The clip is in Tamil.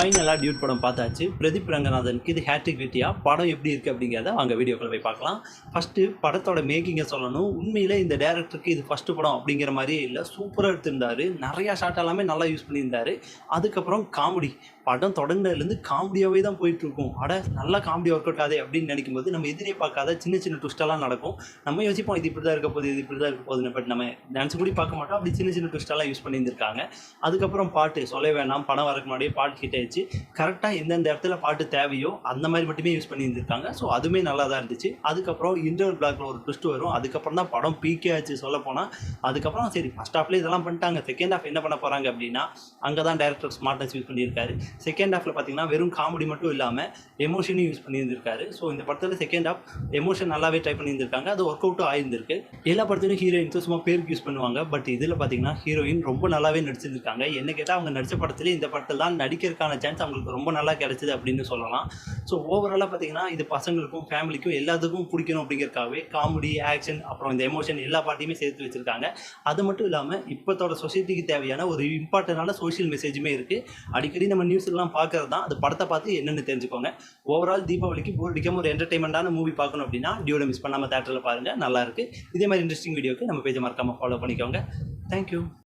ஃபைனலாக டியூட் படம் பார்த்தாச்சு. பிரதீப் ரங்கநாதனுக்கு இது ஹேட்ரிக் வெட்டியா? படம் எப்படி இருக்குது அப்படிங்கிறத அங்கே வீடியோக்குள்ள போய் பார்க்கலாம். ஃபஸ்ட்டு படத்தோட மேக்கிங்கை சொல்லணும். உண்மையில் இந்த டேரக்டருக்கு இது ஃபஸ்ட்டு படம் அப்படிங்கிற மாதிரியே இல்லை. சூப்பராக எடுத்திருந்தாரு. நிறையா ஷாட் எல்லாமே நல்லா யூஸ் பண்ணியிருந்தார். அதுக்கப்புறம் காமெடி படம் தொடங்கினதுலேருந்து காமெடியாகவே தான் போயிட்டுருக்கும். அட நல்லா காமெடி ஒர்க் அவுட் ஆகுது அப்படின்னு நினைக்கும் போது நம்ம எதிரே பார்க்காத சின்ன சின்ன ட்விஸ்டெல்லாம் நடக்கும். நம்ம யோசிப்போம் இது இப்படி தான் இருக்க போகுது இது இப்படி தான் இருக்க போகுதுன்னு. பட் நம்ம டான்ஸ் கூட பார்க்க மாட்டோம். அப்படி சின்ன சின்ன ட்விஸ்டெல்லாம் யூஸ் பண்ணியிருந்திருக்காங்க. அதுக்கப்புறம் பாட்டு சொல்ல வேணாம். படம் வரக்கு முன்னாடியே பாட்டு ஹிட் இருந்துச்சு. கரெக்டாக எந்தெந்த இடத்துல பாட்டு தேவையோ அந்த மாதிரி மட்டுமே யூஸ் பண்ணியிருந்திருக்காங்க. ஸோ அதுவுமே நல்லா தான் இருந்துச்சு. அதுக்கப்புறம் இன்டர்வல் பிளாக்ல ஒரு ட்விஸ்ட் வரும். அதுக்கப்புறம் தான் படம் பீக்கே ஆச்சு சொல்ல போனால் அதுக்கப்புறம் சரி ஃபஸ்ட் ஹாஃப்ல இதெல்லாம் பண்ணிட்டாங்க. செகண்ட் ஹாஃப் என்ன பண்ண போகிறாங்க அப்படின்னா அங்கே தான் டேரக்டர் ஸ்மார்ட்னஸ் யூஸ் பண்ணியிருக்காரு செகண்ட் ஹாஃபில் பார்த்தீங்கன்னா வெறும் காமெடி மட்டும் இல்லாமல் எமோஷனையும் யூஸ் பண்ணியிருந்திருக்காரு. ஸோ இந்த படத்தில் செகண்ட் ஹாஃப் எமோஷன் நல்லாவே ட்ரை பண்ணியிருந்திருக்காங்க. அது ஒர்க் அவுட்டும் ஆயிருந்திருக்கு. எல்லா படத்துலையும் ஹீரோயின்ஸும் சும்மா பேருக்கு யூஸ் பண்ணுவாங்க. பட் இதில் பார்த்தீங்கன்னா ஹீரோயின் ரொம்ப நல்லாவே நடிச்சிருந்திருக்காங்க. என்ன கேட்டால் அவங்க நடித்த படத்துலேயே இந்த படத்தில் தான் நடிக்கிறதுக்கான சான்ஸ் அவங்களுக்கு ரொம்ப நல்லா கிடைச்சிது அப்படின்னு சொல்லலாம். ஸோ ஓவராலாக பார்த்தீங்கன்னா இது பசங்களுக்கும் ஃபேமிலிக்கும் எல்லாத்துக்கும் பிடிக்கணும் அப்படிங்கிறக்காகவே காமெடி ஆக்ஷன் அப்புறம் இந்த எமோஷன் எல்லா பாட்டையுமே சேர்த்து வச்சுருக்காங்க. அது மட்டும் இல்லாமல் இப்போத்தோட சொசைட்டிக்கு தேவையான ஒரு இம்பார்ட்டண்டான சோஷியல் மெசேஜுமே இருக்குது அடிக்கடி நம்ம நியூஸ்லாம் பார்க்கறது தான் அது படத்தை பார்த்து என்னென்னு தெரிஞ்சுக்கோங்க. ஓவரால் தீபாவளிக்கு போர் அடிக்காம ஒரு என்டர்டைன்மெண்ட்டான மூவி பார்க்கணும் அப்படின்னா டியோட மிஸ் பண்ணாமல் தேட்டரில் பாருங்கள் நல்லாயிருக்கு இதே மாதிரி இன்ட்ரெஸ்டிங் வீடியோக்கு நம்ம பேஜை மறக்காமல் ஃபாலோ பண்ணிக்கோங்க. தேங்க்யூ